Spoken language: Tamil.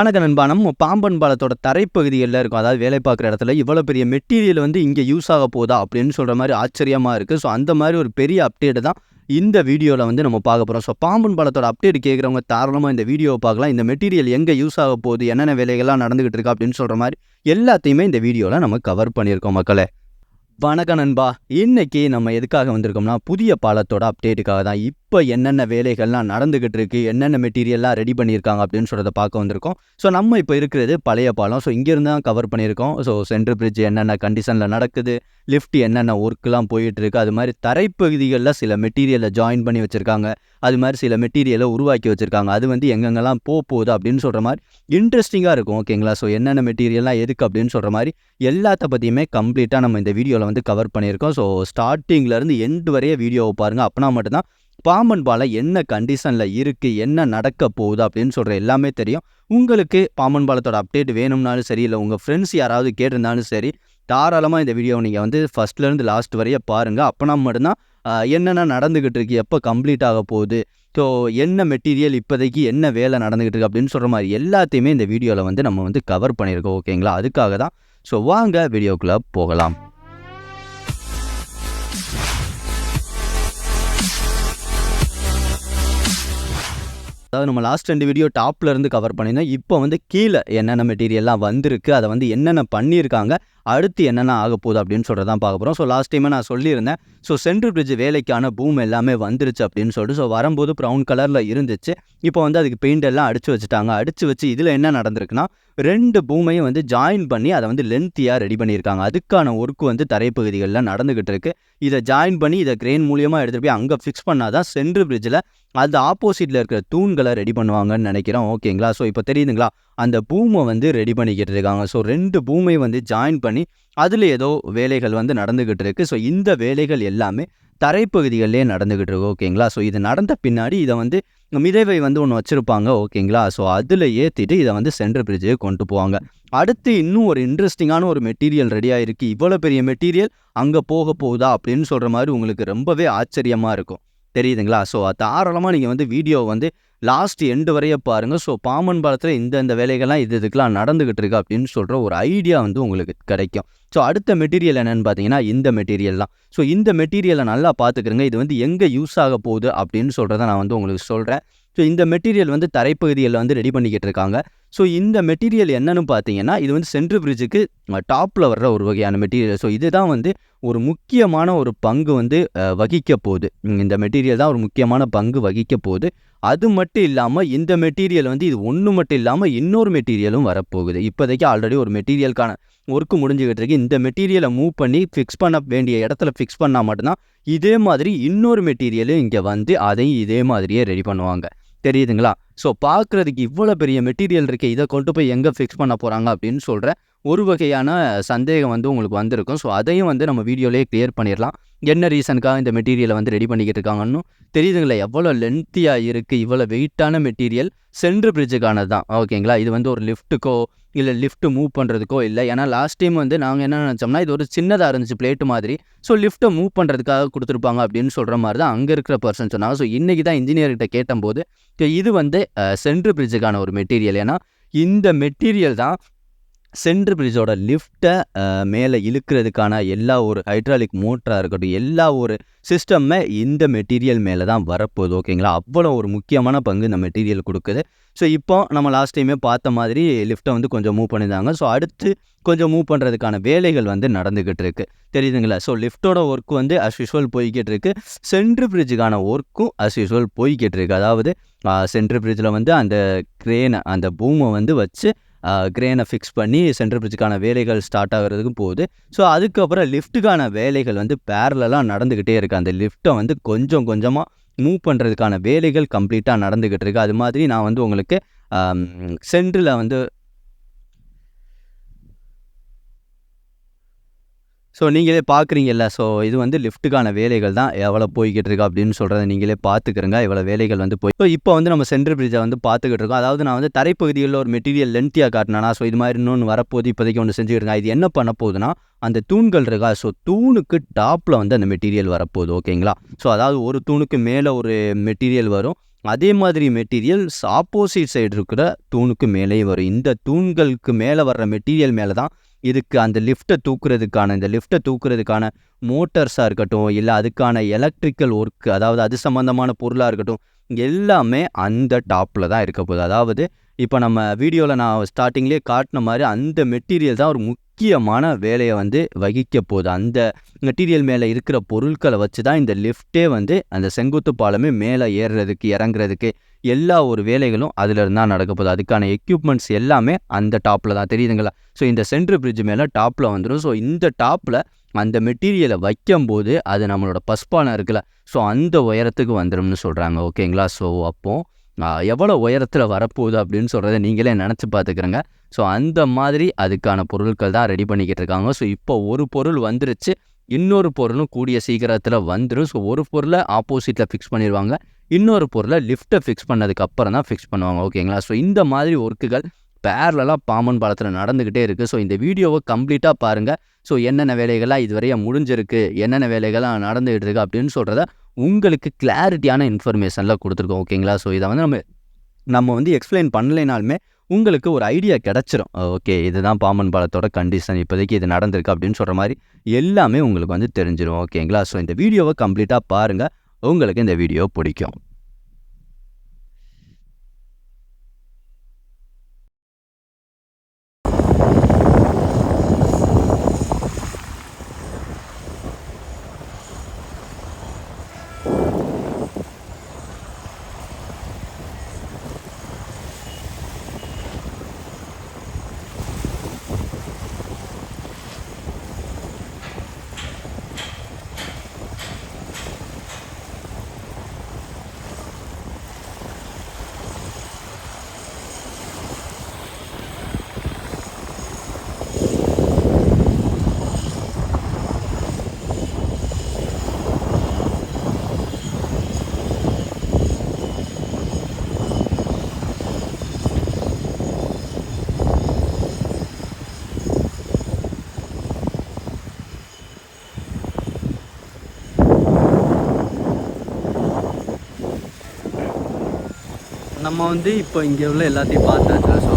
வணக்க நண்பா நம்ம பாம்பன் பாலத்தோட தரைப்பகுதிகளில் இருக்கும். அதாவது வேலை பார்க்குற இடத்துல இவ்வளோ பெரிய மெட்டீரியல் வந்து இங்கே யூஸ் ஆக போதா அப்படின்னு சொல்கிற மாதிரி ஆச்சரியமாக இருக்குது ஸோ அந்த மாதிரி ஒரு பெரிய அப்டேட் தான் இந்த வீடியோவில் வந்து நம்ம பார்க்க போகிறோம் ஸோ பாம்பன் பாலத்தோட அப்டேட் கேட்குறவங்க தாராளமாக இந்த வீடியோவை பார்க்கலாம். இந்த மெட்டீரியல் எங்கே யூஸ் ஆக போகுது என்னென்ன வேலைகள்லாம் நடந்துகிட்டு இருக்கா அப்படின்னு சொல்கிற மாதிரி எல்லாத்தையுமே இந்த வீடியோவில் நம்ம கவர் பண்ணியிருக்கோம் மக்களே. வணக்கம் நண்பா. இன்னைக்கு நம்ம எதுக்காக வந்திருக்கோம்னா புதிய பாலத்தோட அப்டேட்டுக்காக தான். இப்போ என்னென்ன வேலைகள்லாம் நடந்துகிட்டு இருக்கு என்னென்ன மெட்டீரியல்லாம் ரெடி பண்ணியிருக்காங்க அப்படின்னு சொல்கிறத பார்க்க வந்திருக்கோம். ஸோ நம்ம இப்போ இருக்கிறது பழைய பாலம். ஸோ இங்கேருந்து தான் கவர் பண்ணியிருக்கோம். ஸோ சென்ட்ரல் பிரிட்ஜ் என்னென்ன கண்டிஷனில் நடக்குது லிஃப்ட் என்னென்ன ஒர்க்லாம் போயிட்டு இருக்கு அது மாதிரி தரைப்பகுதிகளில் சில மெட்டீரியலை ஜாயின் பண்ணி வச்சுருக்காங்க. அது மாதிரி சில மெட்டீரியலை உருவாக்கி வச்சுருக்காங்க. அது வந்து எங்கெங்கெல்லாம் போக போகுது அப்படின்னு சொல்கிற மாதிரி இன்ட்ரெஸ்டிங்காக இருக்கும் ஓகேங்களா ஸோ என்னென்ன மெட்டீரியல்லாம் எதுக்கு அப்படின்னு சொல்கிற மாதிரி எல்லாத்த பற்றியுமே கம்ப்ளீட்டாக நம்ம இந்த வீடியோவில் வந்து கவர் பண்ணியிருக்கோம். ஸோ ஸ்டார்டிங்லேருந்து எண்டு வரைய வீடியோவை பாருங்கள் அப்போனா மட்டும்தான் பாம்பன் பாலம் என்ன கண்டிஷனில் இருக்குது என்ன நடக்க போகுது அப்படின்னு சொல்கிற எல்லாமே தெரியும். உங்களுக்கு பாம்பன் பாலத்தோட அப்டேட் வேணும்னாலும் சரி இல்லை உங்கள் ஃப்ரெண்ட்ஸ் யாராவது கேட்டிருந்தாலும் சரி தாராளமாக இந்த வீடியோவை நீங்கள் வந்து ஃபஸ்ட்லேருந்து லாஸ்ட் வரைய பாருங்கள் அப்போனா மட்டும்தான் என்னென்ன நடந்துக்கிட்டு இருக்கு எப்போ கம்ப்ளீட் ஆக போகுது ஸோ என்ன மெட்டீரியல் இப்போதைக்கு என்ன வேலை நடந்துக்கிட்டு இருக்கு அப்படின்னு சொல்கிற மாதிரி எல்லாத்தையுமே இந்த வீடியோவில் வந்து நம்ம வந்து கவர் பண்ணியிருக்கோம். ஓகேங்களா அதுக்காக தான். ஸோ வாங்க வீடியோக்குள்ளே போகலாம். அதாவது நம்ம லாஸ்ட் ரெண்டு வீடியோ டாப்ல இருந்து கவர் பண்ணியிருந்தோம் இப்போ வந்து கீழே என்னென்ன மெட்டீரியல்லாம் வந்திருக்கு அதை வந்து என்னென்ன பண்ணியிருக்காங்க அடுத்து என்னென்ன ஆக போகுது அப்படின்னு சொல்கிறதான் பார்க்க போகிறோம் ஸோ லாஸ்ட் டைமே நான் சொல்லியிருந்தேன். ஸோ சென்ட்ரல் பிரிட்ஜ் வேலைக்கான பூம் எல்லாமே வந்துருச்சு அப்படின்னு சொல்லிட்டு ஸோ வரும்போது ப்ரௌன் கலரில் இருந்துச்சு. இப்போ வந்து அதுக்கு பெயிண்ட் எல்லாம் அடிச்சு வச்சுட்டாங்க. அடிச்சு வச்சு இதில் என்ன நடந்திருக்குன்னா ரெண்டு பூமையும் வந்து ஜாயின் பண்ணி அதை வந்து லென்த்தியாக ரெடி பண்ணியிருக்காங்க. அதுக்கான ஒர்க் வந்து தரைப்பகுதிகளில் நடந்துகிட்டு இருக்கு. இதை ஜாயின் பண்ணி இதை கிரெயின் மூலியமாக எடுத்துகிட்டு போய் அங்கே ஃபிக்ஸ் பண்ணாதான் சென்ட்ரல் பிரிட்ஜில் அது ஆப்போசிட்டில் இருக்கிற தூண்களை ரெடி பண்ணுவாங்கன்னு நினைக்கிறோம் ஓகேங்களா ஸோ இப்போ தெரியுதுங்களா? அந்த பூமை வந்து ரெடி பண்ணிக்கிட்டு இருக்காங்க. ஸோ ரெண்டு பூமை வந்து ஜாயின் பண்ணி அதில் ஏதோ வேலைகள் வந்து நடந்துக்கிட்டு இருக்கு. ஸோ இந்த வேலைகள் எல்லாமே தரைப்பகுதிகளிலே நடந்துக்கிட்டு இருக்கு. ஓகேங்களா ஸோ இது நடந்த பின்னாடி இதை வந்து மிதவை வந்து ஒன்று வச்சுருப்பாங்க. ஓகேங்களா ஸோ அதில் ஏற்றிட்டு இதை வந்து சென்ட்ரல் பிரிட்ஜுக்கு கொண்டு போவாங்க. அடுத்து இன்னும் ஒரு இன்ட்ரெஸ்டிங்கான ஒரு மெட்டீரியல் ரெடியாக இருக்குது இவ்வளோ பெரிய மெட்டீரியல் அங்கே போக போகுதா அப்படின்னு சொல்கிற மாதிரி உங்களுக்கு ரொம்பவே ஆச்சரியமாக இருக்கும். தெரியுதுங்களா? ஸோ தாராளமாக நீங்கள் வந்து வீடியோ வந்து லாஸ்ட் எண்டு வரைய பாருங்கள் ஸோ பாமன் பாலத்தில் இந்த இந்த வேலைகள்லாம் இது இதுக்கெலாம் நடந்துக்கிட்டு இருக்கு அப்படின்னு சொல்கிற ஒரு ஐடியா வந்து உங்களுக்கு கிடைக்கும். ஸோ அடுத்த மெட்டீரியல் என்னன்னு பார்த்தீங்கன்னா இந்த மெட்டீரியல் தான். ஸோ இந்த மெட்டீரியலை நல்லா பார்த்துக்கிறங்க இது வந்து எங்கே யூஸ் ஆக போகுது அப்படின்னு சொல்கிறத நான் வந்து உங்களுக்கு சொல்கிறேன் ஸோ இந்த மெட்டீரியல் வந்து தரைப்பகுதியில் வந்து ரெடி பண்ணிக்கிட்டு இருக்காங்க. ஸோ இந்த மெட்டீரியல் என்னன்னு பார்த்தீங்கன்னா இது வந்து சென்ட்ரல் பிரிட்ஜுக்கு டாப்பில் வர்ற ஒரு வகையான மெட்டீரியல் ஸோ இதுதான் வந்து ஒரு முக்கியமான ஒரு பங்கு வந்து வகிக்க போகுது. இந்த மெட்டீரியல் தான் ஒரு முக்கியமான பங்கு வகிக்க போகுது. அது மட்டும் இல்லாமல் இந்த மெட்டீரியல் வந்து இது ஒன்று மட்டும் இல்லாமல் இன்னொரு மெட்டீரியலும் வரப்போகுது. இப்போதைக்கு ஆல்ரெடி ஒரு மெட்டீரியலுக்கான ஒர்க்கு முடிஞ்சுக்கிட்டு இருக்கு. இந்த மெட்டீரியலை மூவ் பண்ணி ஃபிக்ஸ் பண்ண வேண்டிய இடத்துல ஃபிக்ஸ் பண்ணால் மட்டும்தான் இதே மாதிரி இன்னொரு மெட்டீரியலும் இங்கே வந்து அதையும் இதே மாதிரியே ரெடி பண்ணுவாங்க. தெரியுதுங்களா? ஸோ பார்க்குறதுக்கு இவ்வளோ பெரிய மெட்டீரியல் இருக்குது இதை கொண்டு போய் எங்கே ஃபிக்ஸ் பண்ண போகிறாங்க அப்படின்னு சொல்கிறேன் ஒரு வகையான சந்தேகம் வந்து உங்களுக்கு வந்திருக்கும். ஸோ அதையும் வந்து நம்ம வீடியோலேயே கிளியர் பண்ணிடலாம். என்ன ரீசனுக்காக இந்த மெட்டீரியலை வந்து ரெடி பண்ணிக்கிட்டு இருக்காங்கன்னு தெரியுதுங்களா எவ்வளோ லென்த்தியாக இருக்குது இவ்வளோ வெயிட்டான மெட்டீரியல் சென்ட்ரு பிரிட்ஜுக்கானது தான் ஓகேங்களா இது வந்து ஒரு லிஃப்ட்டுக்கோ இல்லை லிஃப்ட்டு மூவ் பண்ணுறதுக்கோ இல்லை. ஏன்னா லாஸ்ட் டைம் வந்து நாங்கள் என்ன நினச்சோம்னா இது ஒரு சின்னதாக இருந்துச்சு பிளேட்டு மாதிரி. ஸோ லிஃப்ட்டை மூவ் பண்ணுறதுக்காக கொடுத்துருப்பாங்க அப்படின்னு சொல்கிற மாதிரி தான் அங்கே இருக்கிற பர்சன் சொன்னாங்க. ஸோ இன்றைக்கி தான் இன்ஜினியர்கிட்ட கேட்டபோது இது வந்து சென்ட்ரு பிரிட்ஜுக்கான ஒரு மெட்டீரியல் ஏன்னா இந்த மெட்டீரியல் தான் சென்ட்ரு பிரிட்ஜோட லிஃப்ட்டை மேலே இழுக்கிறதுக்கான எல்லா ஒரு ஹைட்ராலிக் மோட்டராக இருக்கட்டும் எல்லா ஒரு சிஸ்டமே இந்த மெட்டீரியல் மேலே தான் வரப்போகுது ஓகேங்களா? அவ்வளோ ஒரு முக்கியமான பங்கு இந்த மெட்டீரியல் கொடுக்குது. ஸோ இப்போ நம்ம லாஸ்ட் டைமே பார்த்த மாதிரி லிஃப்ட்டை வந்து கொஞ்சம் மூவ் பண்ணியிருந்தாங்க. ஸோ அடுத்து கொஞ்சம் மூவ் பண்ணுறதுக்கான வேலைகள் வந்து நடந்துக்கிட்டு இருக்கு. தெரியுதுங்களா? ஸோ லிஃப்ட்டோட ஒர்க் வந்து அஸ் யூஷுவல் போய்கிட்டு இருக்கு. சென்ட்ரு பிரிட்ஜுக்கான ஒர்க்கும் அஸ் யூஷுவல் போய்கிட்டு இருக்கு. அதாவது சென்ட்ரு பிரிட்ஜில் வந்து அந்த கிரேனை அந்த பூமை வந்து வச்சு கிரேனை ஃபிக்ஸ் பண்ணி சென்ட்ரல் பிரிட்ஜுக்கான வேலைகள் ஸ்டார்ட் ஆகிறதுக்கும் போகுது. ஸோ அதுக்கப்புறம் லிஃப்ட்டுக்கான வேலைகள் வந்து பேரலாக நடந்துக்கிட்டே இருக்குது அந்த லிஃப்ட்டை வந்து கொஞ்சம் கொஞ்சமாக மூவ் பண்ணுறதுக்கான வேலைகள் கம்ப்ளீட்டாக நடந்துக்கிட்டு இருக்குது அது மாதிரி நான் வந்து உங்களுக்கு சென்ட்ரில் வந்து ஸோ நீங்களே பார்க்குறீங்கல்ல. ஸோ இது வந்து லிஃப்ட்டுக்கான வேலைகள் தான். எவ்வளோ போய்கிட்டு இருக்கா அப்படின்னு சொல்கிறத நீங்களே பார்த்துக்கிறங்க. இவ்வளோ வேலைகள் வந்து போய் ஸோ இப்போ வந்து நம்ம சென்ட்ரல் பிரிட்ஜை வந்து பார்த்துக்கிட்டு இருக்கோம். அதாவது நான் வந்து தரைப்பகுதியில் ஒரு மெட்டீரியல் லென்த்தியாக காட்டினா ஸோ இது மாதிரி இன்னொன்று வரப்போது இப்போதைக்கு ஒன்று செஞ்சுக்கிட்டு இது என்ன பண்ண போகுதுன்னா அந்த தூண்கள் இருக்கா? ஸோ தூணுக்கு டாப்பில் வந்து அந்த மெட்டீரியல் வரப்போகுது. ஓகேங்களா ஸோ அதாவது ஒரு தூணுக்கு மேலே ஒரு மெட்டீரியல் வரும். அதே மாதிரி மெட்டீரியல்ஸ் ஆப்போசிட் சைடு இருக்கிற தூணுக்கு மேலேயே வரும். இந்த தூண்களுக்கு மேலே வர்ற மெட்டீரியல் மேலே தான் இதுக்கு அந்த லிஃப்ட்டை தூக்குறதுக்கான இந்த லிஃப்ட்டை தூக்குறதுக்கான மோட்டர்ஸாக இருக்கட்டும் இல்லை அதுக்கான எலக்ட்ரிக்கல் ஒர்க் அதாவது அது சம்மந்தமான பொருளாக இருக்கட்டும் எல்லாமே அந்த டாப்பில் தான் இருக்க போகுது. அதாவது இப்போ நம்ம வீடியோவில் நான் ஸ்டார்டிங்லேயே காட்டின மாதிரி அந்த மெட்டீரியல் தான் ஒரு முக்கியமான வேலையை வந்து வகிக்க போகுது. அந்த மெட்டீரியல் மேலே இருக்கிற பொருட்களை வச்சு தான் இந்த லிஃப்ட்டே வந்து அந்த செங்குத்து பாலமே மேலே ஏறுறதுக்கு இறங்குறதுக்கு எல்லா ஒரு வேலைகளும் அதில் இருந்தால் நடக்க போகுது. அதுக்கான எக்யூப்மெண்ட்ஸ் எல்லாமே அந்த டாப்பில் தான். தெரியுதுங்களா? ஸோ இந்த சென்ட்ரு பிரிட்ஜ் மேலே டாப்பில் வந்துடும் ஸோ இந்த டாப்பில் அந்த மெட்டீரியலை வைக்கும்போது அது நம்மளோட பஸ்பானம் இருக்குல்ல ஸோ அந்த உயரத்துக்கு வந்துடும்னு சொல்கிறாங்க ஓகேங்களா ஸோ அப்போது எவ்வளோ உயரத்தில் வரப்போகுது அப்படின்னு சொல்கிறத நீங்களே நினச்சி பார்த்துக்கிறங்க. ஸோ அந்த மாதிரி அதுக்கான பொருட்கள் தான் ரெடி பண்ணிக்கிட்டு இருக்காங்க. ஸோ இப்போ ஒரு பொருள் வந்துருச்சு. இன்னொரு பொருளும் கூடிய சீக்கிரத்தில் வந்துடும் ஸோ ஒரு பொருளை ஆப்போசிட்டில் ஃபிக்ஸ் பண்ணிடுவாங்க இன்னொரு பொருளை லிஃப்ட்டை ஃபிக்ஸ் பண்ணதுக்கு அப்புறம் தான் ஃபிக்ஸ் பண்ணுவாங்க. ஓகேங்களா ஸோ இந்த மாதிரி ஒர்க்குகள் பேரலாக பாம்பன் பாலத்தில் நடந்துக்கிட்டே இருக்குது ஸோ இந்த வீடியோவை கம்ப்ளீட்டாக பாருங்கள் ஸோ என்னென்ன வேலைகள்லாம் இதுவரையாக முடிஞ்சிருக்கு என்னென்ன வேலைகள்லாம் நடந்துகிட்டு இருக்குது அப்படின்னு சொல்கிறத உங்களுக்கு கிளாரிட்டியான இன்ஃபர்மேஷன்லாம் கொடுத்துருக்கோம் ஓகேங்களா ஸோ இதை வந்து நம்ம நம்ம வந்து எக்ஸ்பிளைன் பண்ணலைனாலுமே உங்களுக்கு ஒரு ஐடியா கிடச்சிரும். ஓகே இதுதான் பாம்பன் பாலத்தோட கண்டிஷன் இப்போதைக்கு இது நடந்திருக்கு அப்படின்னு சொல்கிற மாதிரி எல்லாமே உங்களுக்கு வந்து தெரிஞ்சிடும் ஓகேங்களா ஸோ இந்த வீடியோவை கம்ப்ளீட்டாக பாருங்கள் உங்களுக்கு இந்த வீடியோ பிடிக்கும். நம்ம வந்து இப்போ இங்கே உள்ள எல்லாத்தையும் பார்த்தாச்சு ஸோ